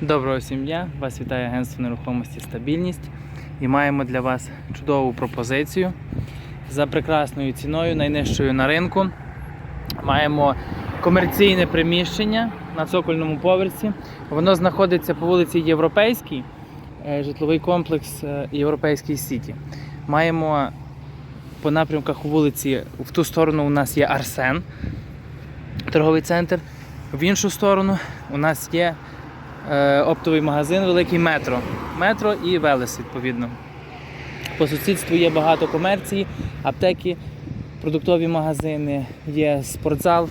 Доброго всім дня! Вас вітає агентство нерухомості Стабільність і маємо для вас чудову пропозицію за прекрасною ціною, найнижчою на ринку. Маємо комерційне приміщення на цокольному поверсі. Воно знаходиться по вулиці Європейській, е, житловий комплекс е, Європейський Сіті. Маємо по напрямках у вулиці в ту сторону у нас є Арсен, торговий центр. В іншу сторону у нас є оптовий магазин, великий метро. Метро і Велес, відповідно. По сусідству є багато комерції, аптеки, продуктові магазини, є спортзал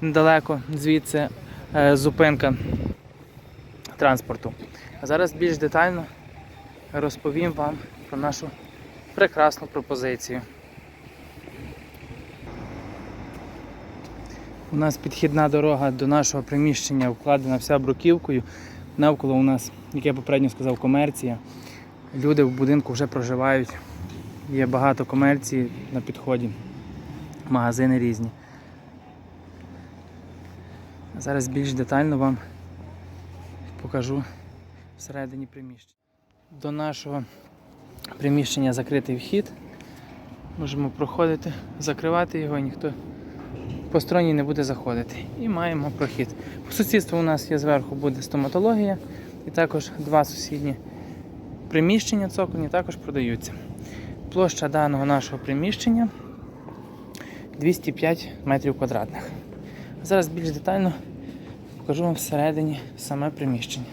недалеко, звідси е, зупинка транспорту. А зараз більш детально розповім вам про нашу прекрасну пропозицію. У нас підхідна дорога до нашого приміщення вкладена вся бруківкою. Навколо у нас, як я попередньо сказав, комерція. Люди в будинку вже проживають. Є багато комерції на підході, магазини різні. Зараз більш детально вам покажу всередині приміщення. До нашого приміщення закритий вхід. Можемо проходити, закривати його, і ніхто посторонній не буде заходити. І маємо прохід. По сусідству у нас є зверху буде стоматологія, і також два сусідні приміщення цокольні також продаються. Площа даного нашого приміщення 205 метрів квадратних. Зараз більш детально покажу вам всередині саме приміщення.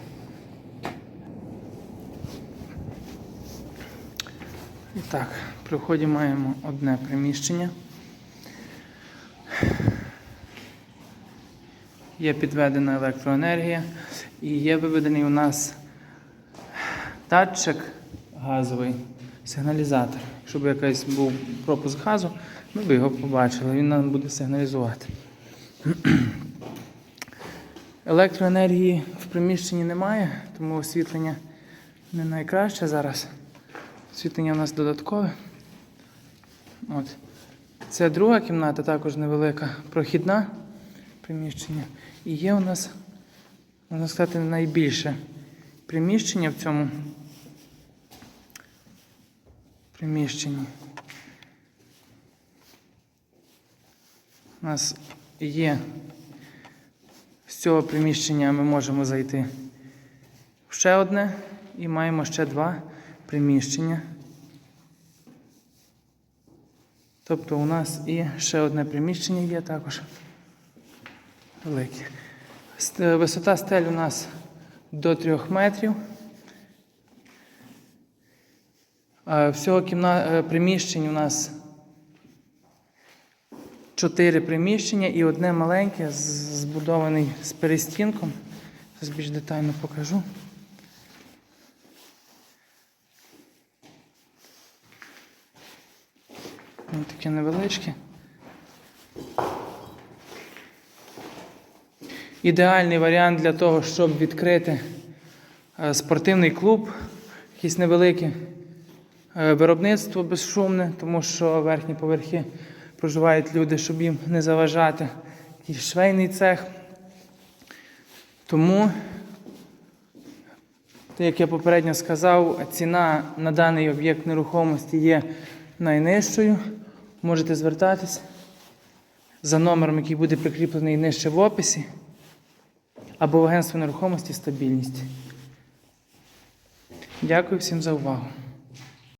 І так, при вході маємо одне приміщення. Є підведена електроенергія і є виведений у нас датчик газовий, сигналізатор. Щоб якийсь був пропуск газу, ми б його побачили, він нам буде сигналізувати. Електроенергії в приміщенні немає, тому освітлення не найкраще зараз. Освітлення у нас додаткове. От. Це друга кімната, також невелика прохідна приміщення. І є у нас, можна сказати, найбільше приміщення в цьому приміщенні. У нас є з цього приміщення ми можемо зайти в ще одне і маємо ще два приміщення. Тобто у нас і ще одне приміщення є також велике. Ст- Висота стель у нас до 3 метрів. Всього кімна... е, приміщень у нас 4 приміщення і одне маленьке, з- збудований з перестінком. Зараз більш детально покажу. Ось таке невеличке. Ідеальний варіант для того, щоб відкрити е, спортивний клуб, якесь невелике виробництво безшумне, тому що верхні поверхи проживають люди, щоб їм не заважати. Якийсь швейний цех. Тому, як я попередньо сказав, ціна на даний об'єкт нерухомості є найнижчою. Можете звертатись за номером, який буде прикріплений нижче в описі, або в агентство нерухомості стабільність. Дякую всім за увагу.